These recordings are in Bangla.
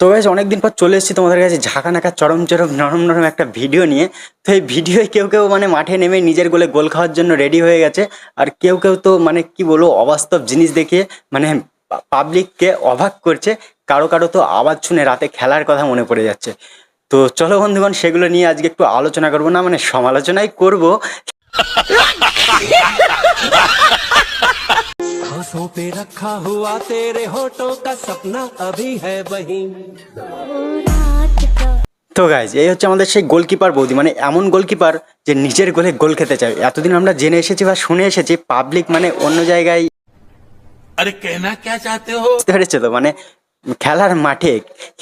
তো গাইজ অনেকদিন পর চলে এসেছি তোমাদের কাছে ঝাঁকা নাকা চরম চরম নরম নরম একটা ভিডিও নিয়ে। তো এই ভিডিওয় কেউ কেউ মানে মাঠে নেমে নিজের গোলে গোল খাওয়ার জন্য রেডি হয়ে গেছে। আর কেউ কেউ তো মানে কি বলব, অবাস্তব জিনিস দেখিয়ে মানে পাবলিককে অবাক করছে। কারও কারও তো আওয়াজ শুনে রাতে খেলার কথা মনে পড়ে যাচ্ছে। তো চলো বন্ধুগণ সেগুলো নিয়ে আজকে একটু আলোচনা করবো না মানে সমালোচনাই করব हाथों पे रखा हुआ तेरे होठों का सपना अभी है वही তো গাইজ এই হচ্ছে আমাদের সেই গোলকিপার বৌদি মানে এমন গোলকিপার যে নিজের গোলে গোল খেতে চায় এতদিন আমরা জেনে এসেছি বা শুনে এসেছি পাবলিক মানে অন্য জায়গায় अरे कहना क्या चाहते हो বুঝতে পেরেছো তো মানে খেলার মাঠে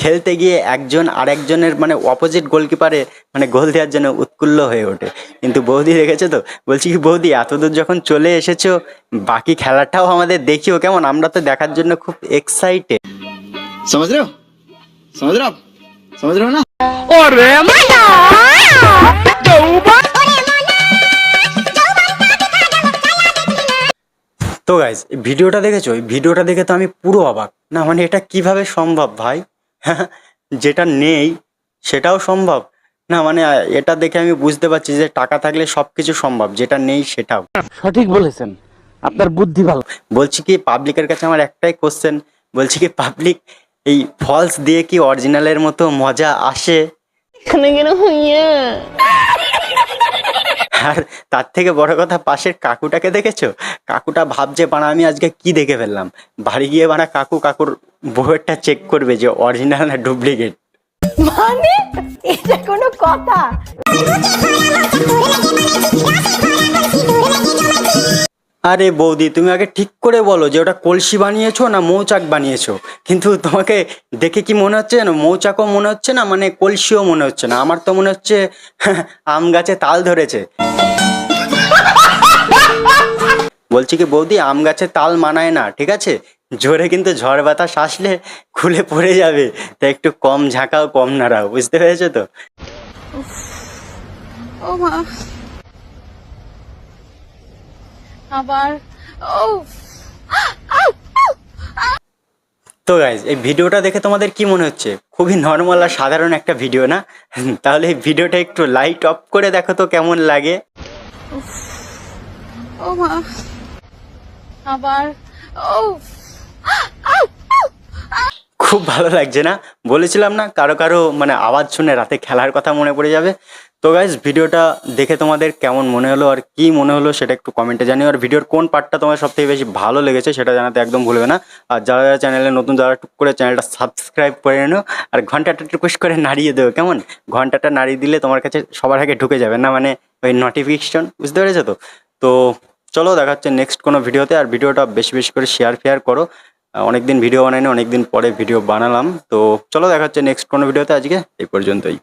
খেলতে গিয়ে একজন আরেকজনের মানে অপোজিট গোলকিপারে মানে গোল দেওয়ার জন্য উৎকুল্ল হয়ে ওঠে। কিন্তু বৌদি দেখেছ তো? বলছি কি বৌদি এতদূর যখন চলে এসেছ বাকি খেলাটাও আমাদের দেখিও কেমন? আমরা তো দেখার জন্য খুব এক্সাইটেড সমাজ সমুদ্র? সমুদ্র না? তো গাইজ ভিডিওটা দেখেছ? ভিডিওটা দেখে তো আমি পুরো অবাক। না মানে এটা কীভাবে সম্ভব ভাই? যেটা নেই সেটাও সম্ভব? না মানে এটা দেখে আমি বুঝতে পারছি যে টাকা থাকলে সবকিছু সম্ভব যেটা নেই সেটাও। সঠিক বলেছেন। আপনার বুদ্ধি ভালো। বলছি কি পাবলিকের কাছে আমার একটাই কোশ্চেন বলছি কি পাবলিক এই ফলস দিয়ে কি অরিজিনালের মতো মজা আসে? আর তার থেকে বড় কথা পাশের কাকুটাকে দেখেছ? কাকুটা ভাবছে বানা আমি আজকে কি দেখে ফেললাম? বাড়ি গিয়ে বানা কাকু কাকুর বইয়েরটা চেক করবে যে অরিজিনাল না ডুপ্লিকেট মানে? এটা কোনো কথা। আরে বৌদি, তুমি আগে ঠিক করে বলো যে ওটা কলসি বানিয়েছো না মৌচাক বানিয়েছো। কিন্তু তোমাকে দেখে কি মনে হচ্ছে জানো মৌচাকও মনে হচ্ছে না মানে কলসিও মনে হচ্ছে না? আমার তো মনে হচ্ছে আম গাছে তাল ধরেছে। বলছি কি বৌদি, আম গাছে তাল মানায় না, ঠিক আছে? জোরে কিন্তু ঝড় বাতাস আসলে খুলে পড়ে যাবে। তা একটু কম ঝাঁকাও, কম নাড়াও, বুঝতে পেরেছ তো? ও মা আবার ও তো গাইজ এই ভিডিওটা দেখে তোমাদের কি মনে হচ্ছে? খুবই নর্মাল আর সাধারণ একটা ভিডিও না? তাহলে এই ভিডিওটা একটু লাইট অফ করে দেখো তো কেমন লাগে। ও মা আবার ও খুব ভালো লাগছে না? বলেছিলাম না কারও কারও মানে আওয়াজ শুনে রাতে খেলার কথা মনে পড়ে যাবে। তো গাইজ ভিডিওটা দেখে তোমাদের কেমন মনে হলো আর কি মনে হলো সেটা একটু কমেন্টে জানিও। আর ভিডিওর কোন পার্টটা তোমার সব থেকে বেশি ভালো লেগেছে সেটা জানাতে একদম ভুলবে না। আর যারা যারা চ্যানেলে নতুন, যারা টুক করে চ্যানেলটা সাবস্ক্রাইব করে নিও। আর ঘন্টাটা রিকোয়েস্ট করে নাড়িয়ে দেবো কেমন? ঘন্টাটা নাড়িয়ে দিলে তোমার কাছে সবার আগে ঢুকে যাবে না? মানে ওই নোটিফিকেশন বুঝতে পেরেছ তো? তো চলো দেখা হচ্ছে নেক্সট কোনো ভিডিওতে। আর ভিডিওটা বেশি বেশি করে শেয়ার ফেয়ার করো। অনেকদিন ভিডিও বানাইনি, অনেকদিন পরে ভিডিও বানালাম। তো চলো দেখা হচ্ছে নেক্সট কোনো ভিডিওতে। আজকে এই পর্যন্তই।